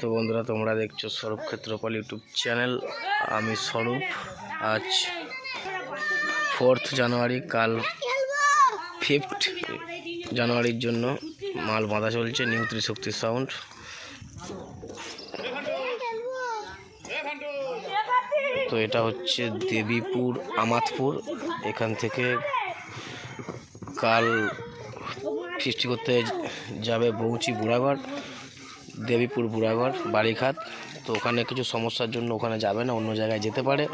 তো বন্ধুরা, তোমরা দেখছ স্বরূপ ক্ষেত্রপাল ইউটিউব চ্যানেল। আমি স্বরূপ আজ ফোর্থ জানুয়ারি, কাল ফিফথ জানুয়ারির জন্য মাল বাঁধা চলছে নিউ ত্রিশক্তি সাউন্ড তো এটা হচ্ছে দেবীপুর, আমাতপুর। এখান থেকে কাল ফিস্টি করতে যাবে বৌচি বুড়াগড় দেবীপুর বুড়াগড় বাড়িঘাট। তো ওখানে কিছু সমস্যার জন্য ওখানে যাবে না, অন্য জায়গায় যেতে পারে।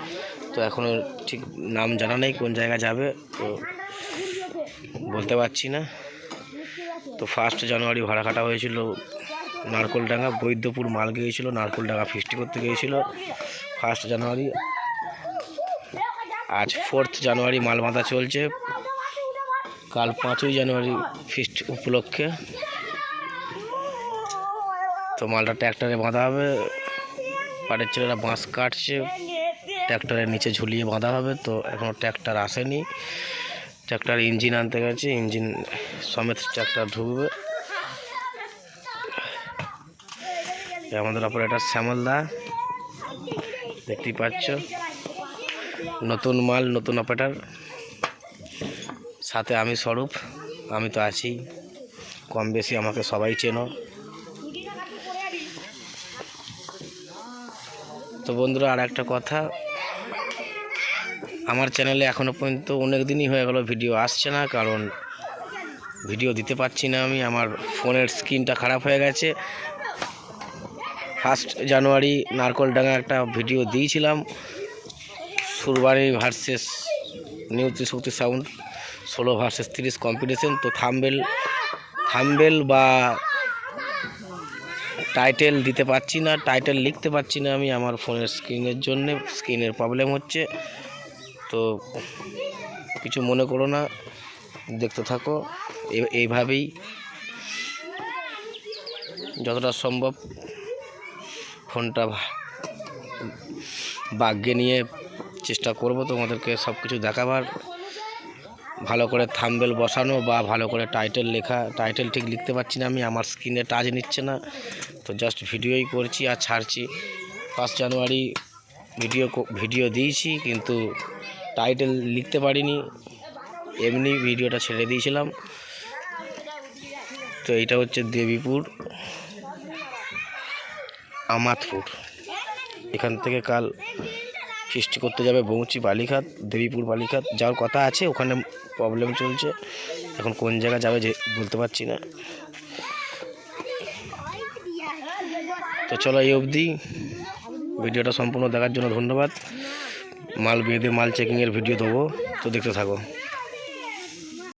তো এখনও ঠিক নাম জানা নেই কোন জায়গায় যাবে, তো বলতে পারছি না। তো ফার্স্ট জানুয়ারি ভাড়া কাটা হয়েছিল নারকোলডাঙ্গা, বৈদ্যপুর মাল গিয়েছিল, নারকোলডাঙ্গা ফিস্টি করতে গিয়েছিল ফার্স্ট জানুয়ারি। আজ ফোর্থ জানুয়ারি মাল বাঁধা চলছে, কাল পাঁচই জানুয়ারি ফিস্ট উপলক্ষে। তো মালটা ট্র্যাক্টরে বাঁধা হবে। পাটের ছেলেরা বাঁশ কাটছে, ট্র্যাক্টরের নিচে ঝুলিয়ে বাঁধা হবে। তো এখনও ট্র্যাক্টর আসেনি। ট্র্যাক্টর ইঞ্জিন আনতে গেছে, ইঞ্জিন সমেত ট্র্যাক্টর ঢুকবে। আমাদের অপারেটার শ্যামল দা দেখতেই পাচ্ছ। নতুন মাল, নতুন অপারেটার। সাথে আমি স্বরূপ, আমি তো আছি। কম বেশি আমাকে সবাই চেনো। তো বন্ধুরা আর একটা কথা। আমার চ্যানেলে এখনও পর্যন্ত অনেক দিনই হয়ে গেল ভিডিও, আসছে না, কারণ ভিডিও দিতে পারছি না আমি। আমার ফোনের স্ক্রিনটা খারাপ হয়ে গেছে। ফার্স্ট জানুয়ারি নারকলডাঙ্গা একটা ভিডিও দিয়েছিলাম Surbani versus new Trishakti sound, ষোলো ভার্সেস তিরিশ কম্পিটিশন। তো থামবেল থামবেল বা টাইটেল দিতে পারছি না টাইটেল লিখতে পারছি না আমি আমার ফোনের স্ক্রিনের জন্য স্ক্রিনের প্রবলেম হচ্ছে। তো কিছু মনে করো না, দেখতে থাকো। এইভাবেই যতটা সম্ভব ফোনটা বাগ্যে নিয়ে চেষ্টা করব তোমাদেরকে সব কিছু দেখাবার। ভালো করে থাম্বেল বসানো বা ভালো করে টাইটেল লেখা, টাইটেল ঠিক লিখতে পারছি না আমি, আমার স্ক্রিনে টাচ নিচ্ছে না। তো জাস্ট ভিডিওই করছি আর ছাড়ছি। ফার্স্ট জানুয়ারি ভিডিও ভিডিও দিয়েছি কিন্তু টাইটেল লিখতে পারিনি। এমনি ভিডিওটা ছেড়ে দিয়েছিলাম। তো এইটা হচ্ছে দেবীপুর, আমাতপুর। এখান থেকে কাল ফিস্টি করতে যাবে বৌচি বালিঘাট, দেবীপুর বালিঘাট যাওয়ার কথা আছে, ওখানে প্রবলেম চলছে। এখন কোন জায়গা যাবে যে বলতে পারছি না। তো চলো এই অবধি। ভিডিওটা সম্পূর্ণ দেখার জন্য ধন্যবাদ। মাল বেঁধে মাল চেকিংয়ের ভিডিও দেবো। তো দেখতে থাকো।